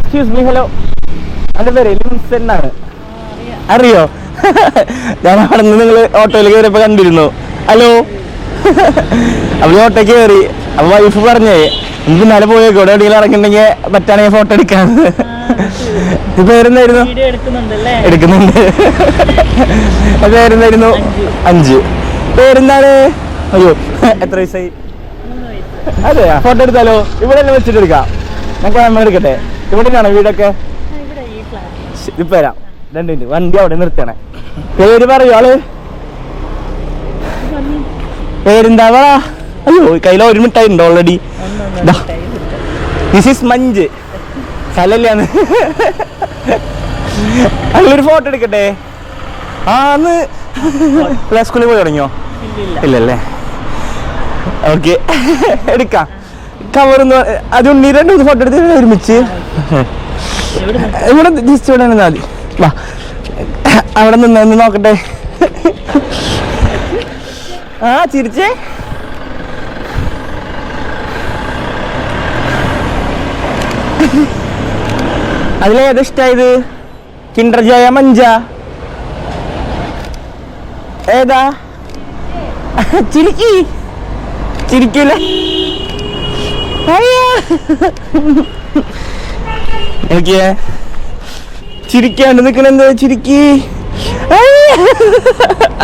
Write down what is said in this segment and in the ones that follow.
Excuse me hello എന്റെ പേര് ലിംസൺ ആണ് അറിയോ? ഞാൻ അവിടെ നിന്ന് നിങ്ങൾ ഓട്ടോയിൽ കയറിയപ്പോൾ കണ്ടിരുന്നു. ഹലോ അപ്പോൾ ഓട്ടോ കയറി. അപ്പോൾ വൈഫ് പറഞ്ഞേ എനിക്ക് നാളെ പോയേക്കോ. ഇവിടെ എവിടെയെങ്കിലും ഇറങ്ങിണ്ടെങ്കിൽ പറ്റാണെങ്കിൽ ഫോട്ടോ എടുക്കാൻ പേരെന്തായിരുന്നു? വീഡിയോ എടുക്കുന്നുണ്ടല്ലേ? എടുക്കുന്നുണ്ട്. പേരെന്തായിരുന്നു? അഞ്ച് പേരെന്താണ്? അയ്യോ എത്ര വയസ്സായി? അതെയാ? ഫോട്ടോ എടുത്താലോ? ഇവിടെ തന്നെ വെച്ചിട്ട് എടുക്കാം. ഞങ്ങൾക്ക് നമ്മൾ എടുക്കട്ടെ? ഇവിടെയാണോ വീടൊക്കെ? ആ, ഇവിടെ തന്നെയാണ് വീടൊക്കെ ഇപ്പൊ വരാം. രണ്ട് മിനിറ്റ്. വണ്ടി അവിടെ നിർത്തണേ. പേര് പറയൂ ആൾ. പേരെന്താവാ അയ്യോ കയ്യിൽ ഒരു മിഠായി ഉണ്ട് ഓൾറെഡി. This is munch. സ്ഥലല്ലാന്ന് അതിലൊരു ഫോട്ടോ എടുക്കട്ടെ? ആ അന്ന് സ്കൂളിൽ പോയി തുടങ്ങിയോ? ഇല്ലല്ലേ? ഓക്കെ എടുക്കാം. കവർ അത് ഉണ്ണി രണ്ട് മൂന്ന് ഫോട്ടോ എടുത്ത് ഒരുമിച്ച്. ഇവിടെ ജസ്റ്റ് ഇവിടെ നിന്നാൽ മതി. വാ. അവിടെ നിന്ന് നോക്കട്ടെ. ആ ചിരിച്ചേ. അതിലേതാ ഇഷ്ടായത് കിണ്ടർ ജോയ മഞ്ച. ഏതാ? ചിരിക്കി. ചിരിക്കൂലേ അയ്യോ. എനിക്ക് ചിരിക്കാണ്ട് നിക്കണെന്ത് ചിരിക്ക്?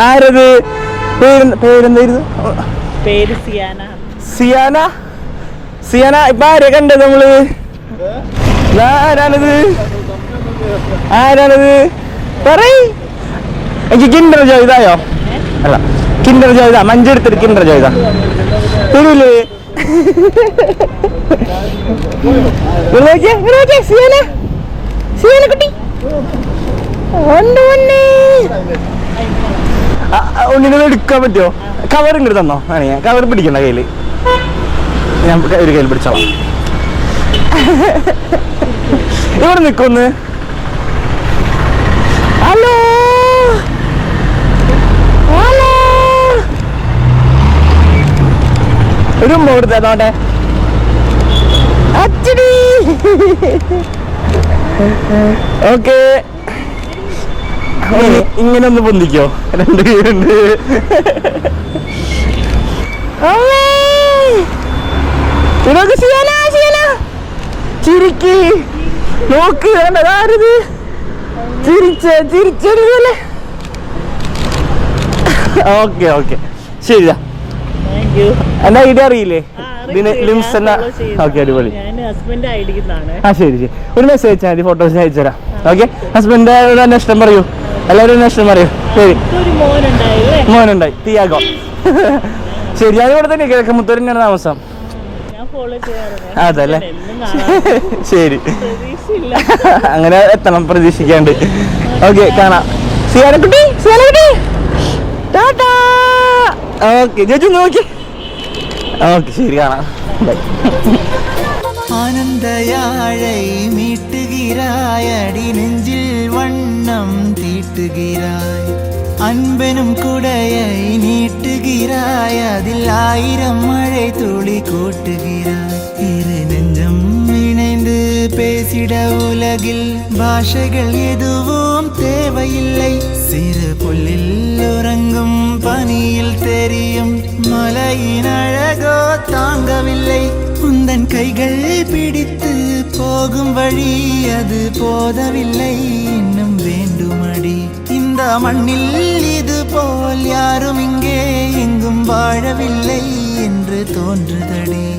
ആരത്? പേര് പേരെന്തായിരുന്നു? പേര് സിയാന. സിയാന? സിയാന ഇപ്പൊ ആരെ കണ്ടത് നമ്മൾ? ആരാണത്? ആരാണത്? പറയ്. എനിക്ക് കിണ്ടർ ജോയിതായോ അല്ല കിണ്ടർ ജോയിതാ മഞ്ചെടുത്തിട്ട് കിണ്ടർ ജോയിതാ തരൂലേ സിയാന സിയാന കുട്ടി ഉണ്ണിനെ എടുക്കാൻ പറ്റുമോ? കവർ ഇങ്ങോട്ട് തന്നോ? ആണെങ്കിൽ കവർ പിടിക്കണ്ട കയ്യിൽ. ഞാൻ ഒരു കയ്യിൽ പിടിച്ചോളാം. ഇവിടെ നിൽക്കൊന്ന് ഹലോ ഹലോ ഒരു ഉമ്മ കൊടുത്തേ നോട്ടെ അച്ചടി. ഓക്കെ. ഇങ്ങനെ ഒന്ന് പൊന്തിക്കോ. രണ്ട് പേരുണ്ട് അമ്മേ. ഇതൊക്കെ ചെയ്യാനാ ചെയ്യാനാ ചിരിക്ക്. നോക്ക് ആരത്? ചിരിച്ച ഓക്കെ ഓക്കെ. ശരിയാ എന്റെ ഐഡിയ അറിയില്ലേ? ലിംസ് ഓക്കെ അടിപൊളി. ആ ശരി ശരി. ഒരു മെസ്സേജ് അയച്ചാൽ മതി ഫോട്ടോസ് അയച്ചു തരാം. ഓക്കെ? ഹസ്ബൻഡ് അന്വേഷണം പറയൂ. എല്ലാവരും അന്വേഷണം പറയൂ. ശരി. മോനുണ്ടായി. തിയാഗോ. ശരി ഞാൻ ഇവിടെ തന്നെ കിഴക്കമുത്തൂർ തന്നെയാണ് താമസം. അതല്ലേ? ശരി. അങ്ങനെ എത്തണം പ്രതീക്ഷിക്കാണ്ട്. ഓക്കെ കാണാം. സിയാനക്കുട്ടി സിയാനക്കുട്ടി ടാറ്റാ ഓക്കെ ചേച്ചി നോക്കി. ஓகே சரி காணாம் ஆனந்த யாழை மீட்டுகிறாய் அடி நெஞ்சில் வண்ணம் தீட்டுகிறாய் அன்பெனும் குடையை நீட்டுகிறாய் அதில் ஆயிரம் மழை துளி கூட்டுகிறாய் இரு நெஞ்சம் இணைந்து பேசிட உலகில் பாஷைகள் எதுவும் தேவையில்லை சிறு புல்லில் உறங்கும் பனியில் தெரியும் மலையின் அழகோ தாங்கவில்லை. உந்தன் கைகள் பிடித்து போகும் வழி அது போதவில்லை. இன்னும் வேண்டுமடி. இந்த மண்ணில் இது போல் யாரும் இங்கே எங்கும் வாழவில்லை என்று தோன்றுதடி.